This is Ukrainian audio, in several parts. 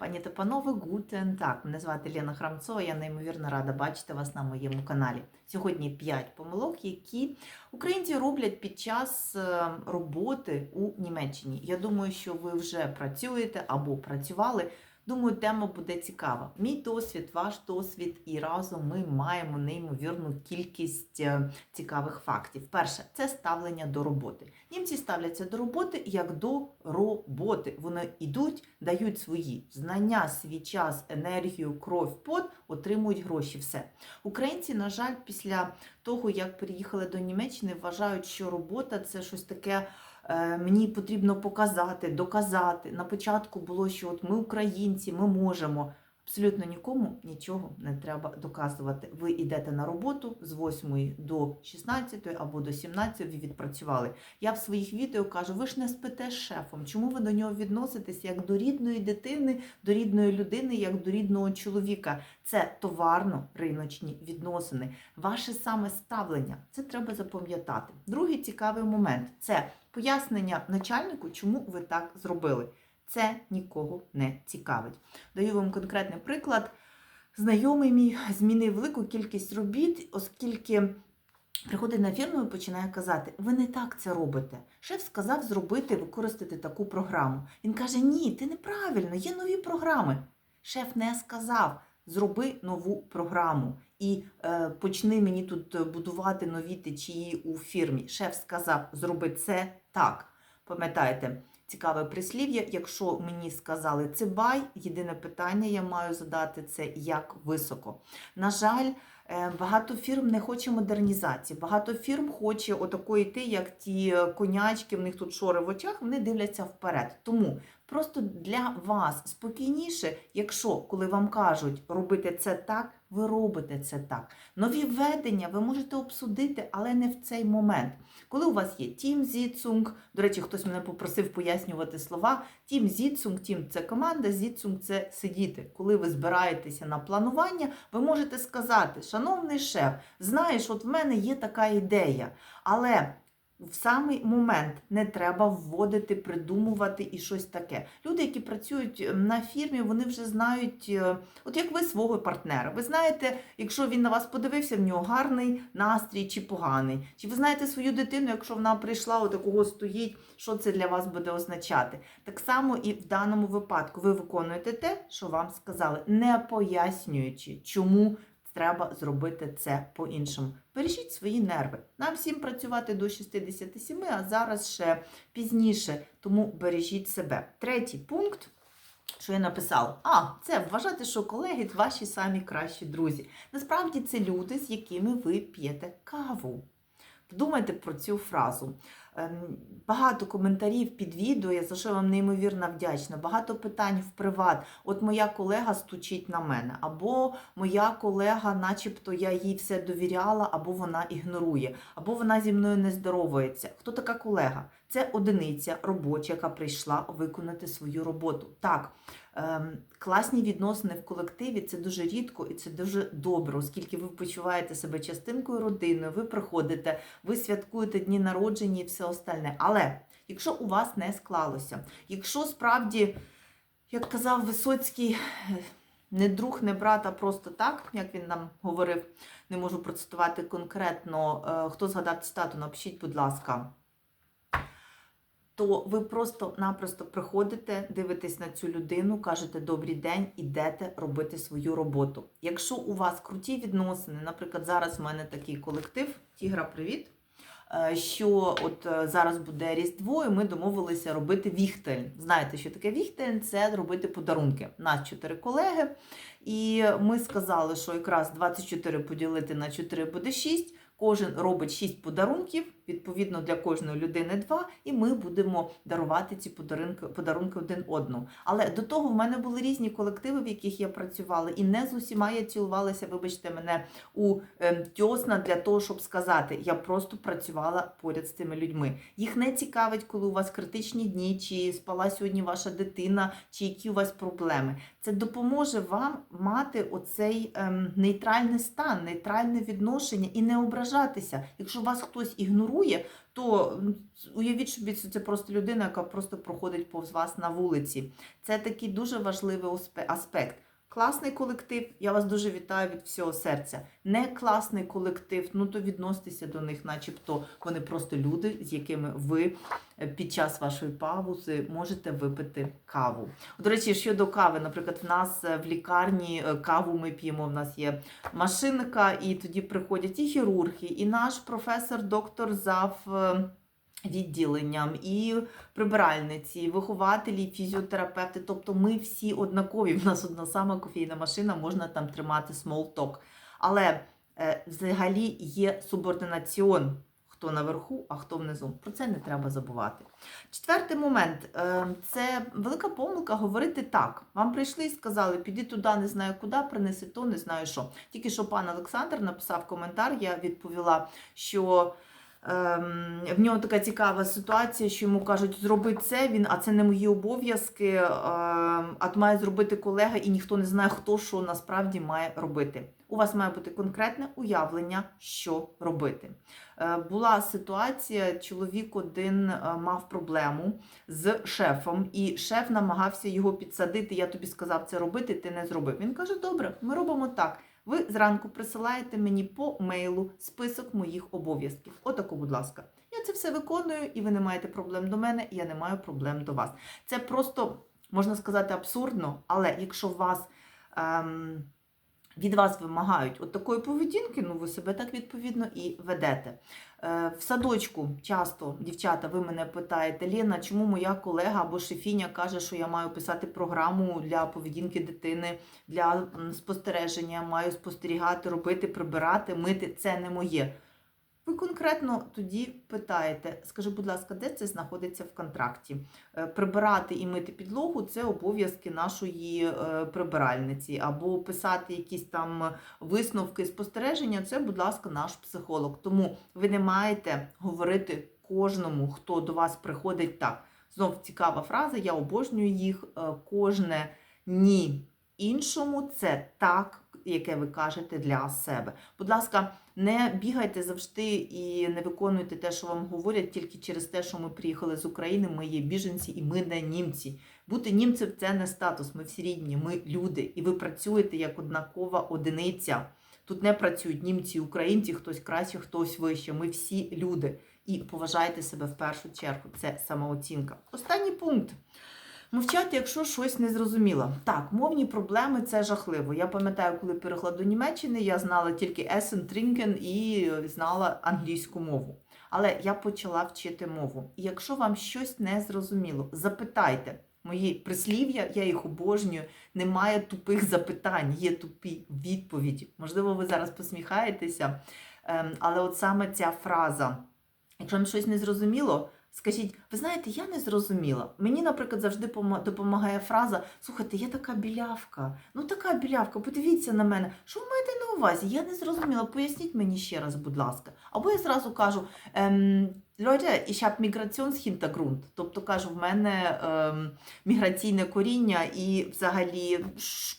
Пані та панове, гутен. Так, мене звати Лена Храмцова. Я неймовірно рада бачити вас на моєму каналі. Сьогодні 5 помилок, які українці роблять під час е, роботи у Німеччині. Я думаю, що ви вже працюєте або працювали. Думаю, тема буде цікава. Мій досвід, ваш досвід, і разом ми маємо неймовірну кількість е, цікавих фактів. Перше, це ставлення до роботи. Німці ставляться до роботи як до роботи. Вони йдуть, дають свої знання, свій час, енергію, кров, пот, отримують гроші. Все. Українці, на жаль, після того, як приїхали до Німеччини, вважають, що робота це щось таке. е, Мені потрібно показати, доказати. На початку було, що от ми українці, ми можемо. Абсолютно нікому нічого не треба доказувати. Ви йдете на роботу з 8 до 16 або до 17 ви відпрацювали. Я в своїх відео кажу, ви ж не спите з шефом. Чому ви до нього відноситесь як до рідної дитини, до рідної людини, як до рідного чоловіка? Це товарно-риночні відносини. Ваше саме ставлення. Це треба запам'ятати. Другий цікавий момент це пояснення начальнику, чому ви так зробили. Це нікого не цікавить. Даю вам конкретний приклад. Знайомий мій змінив велику кількість робіт, оскільки приходить на фірму і починає казати: ви не так це робите. Шеф сказав зробити, використати таку програму. Він каже: Ні, ти неправильно, є нові програми. Шеф не сказав. Зроби нову програму і е, почни мені тут будувати нові течії у фірмі. Шеф сказав, зроби це так. Пам'ятаєте, цікаве прислів'я. Якщо мені сказали це бай, єдине питання я маю задати це як високо. На жаль, е, багато фірм не хоче модернізації. Багато фірм хоче отакої йти, як ті конячки, в них тут шори в очах, вони дивляться вперед. Тому просто для вас спокійніше, якщо коли вам кажуть робити це так. Ви робите це так. Нові введення ви можете обсудити, але не в цей момент. Коли у вас є Тім Зіцунг, до речі, хтось мене попросив пояснювати слова. Тім Зіцунг, Тім це команда, Зіцунг це сидіти. Коли ви збираєтеся на планування, ви можете сказати, шановний шеф, знаєш, от в мене є така ідея, але. В самий момент не треба вводити, придумувати і щось таке. Люди, які працюють ем, на фірмі, вони вже знають, е, от як ви свого партнера. Ви знаєте, якщо він на вас подивився, в нього гарний настрій чи поганий. Чи ви знаєте свою дитину, якщо вона прийшла, от такого стоїть, що це для вас буде означати? Так само і в даному випадку ви виконуєте те, що вам сказали, не пояснюючи, чому треба зробити це по-іншому. Бережіть свої нерви. Нам всім працювати до 67, а зараз ще пізніше, тому бережіть себе. Третій пункт. Що я написала? А, це вважати, що колеги ваші самі кращі друзі. Насправді це люди, з якими ви п'єте каву. Подумайте про цю фразу. Ем, Багато коментарів під відео, я за що вам неймовірно вдячна. Багато питань в приват. От моя колега стучить на мене, або моя колега, начебто я їй все довіряла, або вона ігнорує, або вона зі мною не здоровується. Хто така колега? Це одиниця робоча, яка прийшла виконати свою роботу. Так, ем, класні відносини в колективі це дуже рідко і це дуже добре, оскільки ви почуваєте себе частинкою родини, ви приходите, ви святкуєте дні народження і все остальне. Але якщо у вас не склалося, якщо справді, як казав Висоцький, не друг, не брат, а просто так, як він нам говорив, не можу процитувати конкретно, е, хто згадав цитату, напишіть, будь ласка то ви просто-напросто приходите, дивитесь на цю людину, кажете добрий день, ідете робити свою роботу. Якщо у вас круті відносини, наприклад, зараз в мене такий колектив, Тігра, привіт. е, Що от е, зараз буде Різдво, і ми домовилися робити віхтель. Знаєте, що таке віхтель? Це робити подарунки. Нас чотири колеги. І ми сказали, що якраз 24 поділити на 4 буде 6. Кожен робить 6 подарунків, відповідно для кожної людини 2, і ми будемо дарувати ці подарунки, подарунки один одному. Але до того в мене були різні колективи, в яких я працювала, і не з усіма я цілувалася, вибачте мене, у е, тьосна для того, щоб сказати, я просто працювала поряд з цими людьми. Їх не цікавить, коли у вас критичні дні, чи спала сьогодні ваша дитина, чи які у вас проблеми. Це допоможе вам мати оцей ем, нейтральний стан, нейтральне відношення і не ображатися. Якщо вас хтось ігнорує, то уявіть собі, що це просто людина, яка просто проходить повз вас на вулиці. Це такий дуже важливий аспект. Класний колектив, я вас дуже вітаю від всього серця. Не класний колектив, ну то відноситеся до них, начебто вони просто люди, з якими ви е, під час вашої паузи можете випити каву. До речі, щодо кави, наприклад, в нас е, в лікарні е, каву ми п'ємо. В нас є машинка, і тоді приходять і хірурги, і наш професор, доктор зав. Відділенням і прибиральниці, і вихователі, і фізіотерапевти. Тобто ми всі однакові. В нас одна сама кофейна машина, можна там тримати talk. Але е, взагалі є субординаціон, хто наверху, а хто внизу. Про це не треба забувати. Четвертий момент е, це велика помилка говорити так. Вам прийшли і сказали, піди туди, не знаю куди, принеси то, не знаю що. Тільки що пан Олександр написав коментар, я відповіла, що. Ем, в нього така цікава ситуація, що йому кажуть, зроби це, він, а це не мої обов'язки, ем, а має зробити колега, і ніхто не знає, хто що насправді має робити. У вас має бути конкретне уявлення, що робити. Е, була ситуація, чоловік один е, мав проблему з шефом, і шеф намагався його підсадити. Я тобі сказав це робити, ти не зробив. Він каже: Добре, ми робимо так. Ви зранку присилаєте мені по мейлу список моїх обов'язків. Отако, будь ласка. Я це все виконую, і ви не маєте проблем до мене, і я не маю проблем до вас. Це просто можна сказати абсурдно, але якщо вас. Ем, від вас вимагають от такої поведінки, ну ви себе так відповідно і ведете. Е, В садочку часто, дівчата, ви мене питаєте, Лена, чому моя колега або шефіня каже, що я маю писати програму для поведінки дитини, для спостереження, маю спостерігати, робити, прибирати, мити. Це не моє. Ви конкретно тоді питаєте, скажи, будь ласка, де це знаходиться в контракті? Е, Прибирати і мити підлогу це обов'язки нашої е, прибиральниці, або писати якісь там висновки спостереження, це, будь ласка, наш психолог. Тому ви не маєте говорити кожному, хто до вас приходить так. Знов цікава фраза, я обожнюю їх. е, Кожне ні іншому це так, яке ви кажете для себе. Будь ласка, не бігайте завжди і не виконуйте те, що вам говорять, тільки через те, що ми приїхали з України, ми є біженці і ми не німці. Бути німцем це не статус, ми всі рідні, ми люди, і ви працюєте як однакова одиниця. Тут не працюють німці, українці, хтось краще, хтось вище. Ми всі люди. І поважайте себе в першу чергу. Це самооцінка. Останній пункт. Мовчати, якщо щось не зрозуміло. Так, мовні проблеми це жахливо. Я пам'ятаю, коли переїхала до Німеччини, я знала тільки Essen, Trinken і знала англійську мову. Але я почала вчити мову. І якщо вам щось не зрозуміло, запитайте. Мої прислів'я, я їх обожнюю. Немає тупих запитань, є тупі відповіді. Можливо, ви зараз посміхаєтеся, ем, але от саме ця фраза. Якщо вам щось не зрозуміло, скажіть, ви знаєте, я не зрозуміла. Мені, наприклад, завжди допомагає фраза: слухайте, я така білявка. Ну така білявка, подивіться на мене. Що ви маєте на увазі? Я не зрозуміла. Поясніть мені ще раз, будь ласка. Або я зразу кажу. Ем, Leute, ich habe Migrationshintergrund. Тобто кажу, в мене ем, міграційне коріння і взагалі,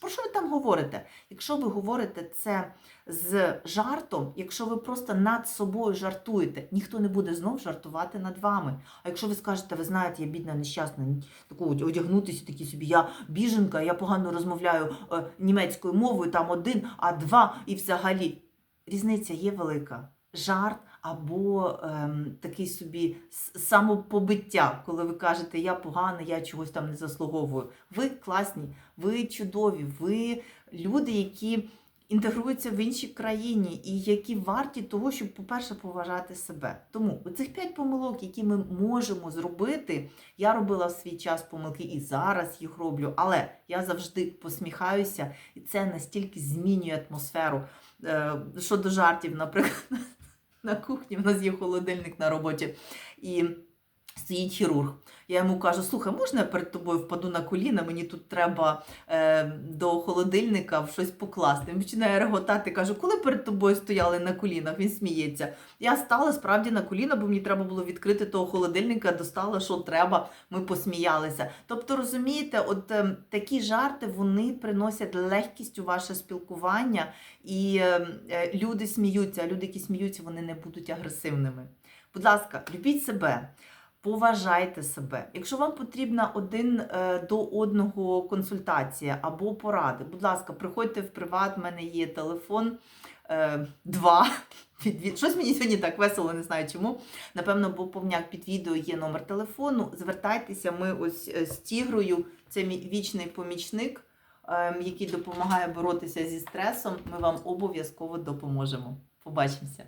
про що ви там говорите? Якщо ви говорите це з жартом, якщо ви просто над собою жартуєте, ніхто не буде знов жартувати над вами. А якщо ви скажете, ви знаєте, я бідна, нещасна, таку одягнутися, такі собі, я біженка, я погано розмовляю е, німецькою мовою, там один, а два, і взагалі різниця є велика. Жарт або ем, такий собі самопобиття, коли ви кажете, я погана, я чогось там не заслуговую. Ви класні, ви чудові, ви люди, які інтегруються в іншій країні і які варті того, щоб, по-перше, поважати себе. Тому оцих п'ять помилок, які ми можемо зробити, я робила в свій час помилки і зараз їх роблю, але я завжди посміхаюся, і це настільки змінює атмосферу. Е, Щодо жартів, наприклад, на кухні в нас є холодильник на роботі. І Стоїть хірург. Я йому кажу: слухай, можна я перед тобою впаду на коліна? Мені тут треба е, до холодильника щось покласти. Він починає реготати, каже, коли перед тобою стояли на колінах? Він сміється. Я стала справді на коліна, бо мені треба було відкрити того холодильника, достала, що треба. Ми посміялися. Тобто, розумієте, от е, такі жарти вони приносять легкість у ваше спілкування, і е, е, люди сміються. А люди, які сміються, вони не будуть агресивними. Будь ласка, любіть себе. Поважайте себе. Якщо вам потрібна один е, до одного консультація або поради, будь ласка, приходьте в приват, в мене є телефон е, два. Під, від- щось мені сьогодні так весело, не знаю чому. Напевно, бо повняк під відео є номер телефону. Звертайтеся, ми ось е, з тігрою, це мій вічний помічник, е, який допомагає боротися зі стресом. Ми вам обов'язково допоможемо. Побачимося!